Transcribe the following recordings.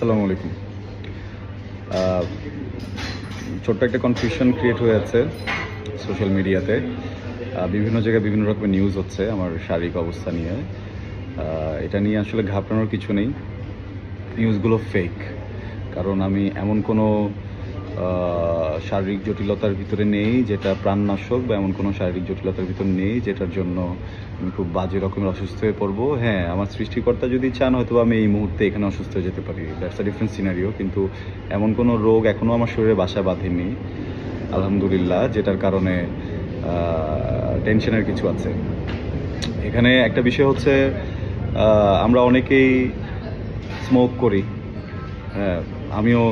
আসসালামু আলাইকুম। ছোট্ট একটা কনফিউশন ক্রিয়েট হয়ে আছে সোশ্যাল মিডিয়াতে বিভিন্ন জায়গায় বিভিন্ন রকমের নিউজ হচ্ছে আমার শারীরিক অবস্থা নিয়ে। এটা নিয়ে আসলে ঘাবড়ানোর কিছু নেই। নিউজগুলো ফেক কারণ আমি এমন কোনো শারীরিক জটিলতার ভিতরে নেই, যেটা প্রাণনাশক বা এমন কোনো শারীরিক জটিলতার ভিতরে নেই, যেটার জন্য আমি খুব বাজে রকমের অসুস্থ হয়ে পড়ব। হ্যাঁ আমার সৃষ্টিকর্তা যদি চান হয়তো আমি এই মুহূর্তে এখানে অসুস্থ হয়ে যেতে পারি। দ্যাটস আ ডিফারেন্ট সিনারিও কিন্তু এমন কোনো রোগ এখনও আমার শরীরে বাসা বাঁধেনি, আলহামদুলিল্লাহ, যেটার কারণে টেনশনের কিছু আছে। এখানে একটা বিষয় হচ্ছে আমরা অনেকেই স্মোক করি। হ্যাঁ আমিও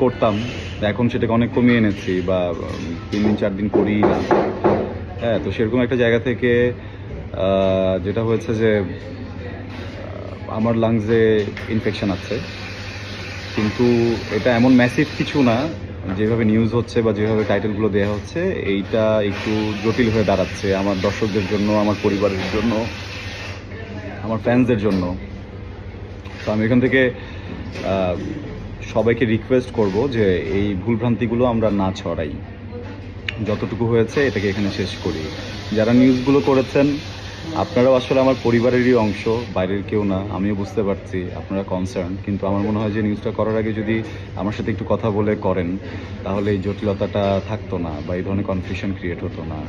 করতাম। এখন সেটাকে অনেক কমিয়ে এনেছি বা তিন দিন, চার দিন করি না হ্যাঁ তো সেরকম একটা জায়গা থেকে যেটা হয়েছে যে আমার লাংসে ইনফেকশান আছে। কিন্তু এটা এমন ম্যাসিভ কিছু না, যেভাবে নিউজ হচ্ছে বা যেভাবে টাইটেলগুলো দেওয়া হচ্ছে, এইটা একটু জটিল হয়ে দাঁড়াচ্ছে আমার দর্শকদের জন্য, আমার পরিবারের জন্য, আমার ফ্যান্সদের জন্য। তো আমি এখান থেকে সবাইকে রিকোয়েস্ট করব যে এই ভুলভ্রান্তিগুলো আমরা না ছড়াই। যতটুকু হয়েছে এটাকে এখানে শেষ করি। যারা নিউজগুলো করেছেন, আপনারাও আসলে আমার পরিবারেরই অংশ, বাইরের কেউ না, আমিও বুঝতে পারছি আপনারা কনসার্ন কিন্তু আমার মনে হয় যে নিউজটা করার আগে যদি আমার সাথে একটু কথা বলে করেন, তাহলে এই জটিলতাটা থাকতো না বা এই ধরনের কনফিউশন ক্রিয়েট হতো না।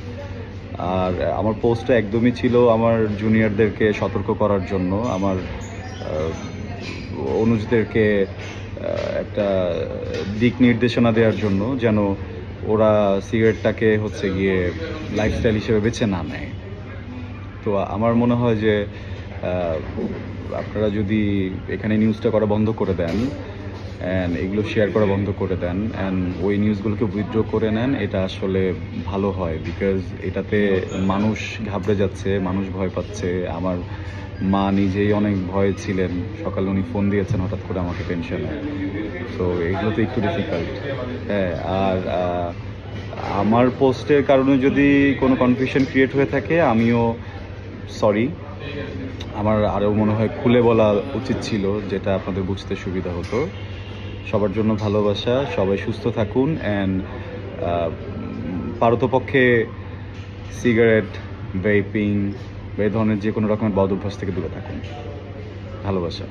আর আমার পোস্টটা একদমই ছিল আমার জুনিয়রদেরকে সতর্ক করার জন্য, আমার অনুজদেরকে একটা দিক নির্দেশনা দেওয়ার জন্য যেন ওরা সিগারেটটাকে হচ্ছে গিয়ে লাইফস্টাইল হিসেবে বেছে না নেয়। তো আমার মনে হয় যে আপনারা যদি এখানে নিউজটা করা বন্ধ করে দেন অ্যান্ড এগুলো শেয়ার করা বন্ধ করে দেন। অ্যান্ড ওই নিউজগুলোকে উইথড্র করে নেন, এটা আসলে ভালো হয়। বিকজ এটাতে মানুষ ঘাবড়ে যাচ্ছে, মানুষ ভয় পাচ্ছে। আমার মা নিজেই অনেক ভয়ে ছিলেন। সকালে উনি ফোন দিয়েছেন হঠাৎ করে আমাকে টেনশনে তো এগুলো তো একটু ডিফিকাল্ট হ্যাঁ আর আমার পোস্টের কারণে যদি কোনো কনফিউশন ক্রিয়েট হয়ে থাকে, আমিও সরি আমার আরও মনে হয় খুলে বলা উচিত ছিল, যেটা আপনাদের বুঝতে সুবিধা হতো। সবার জন্য ভালোবাসা, সবাই সুস্থ থাকুন অ্যান্ড পারতপক্ষে সিগারেট ভেপিং এই ধরনের যে কোনো রকমের বদ অভ্যাস থেকে দূরে থাকুন। ভালোবাসা।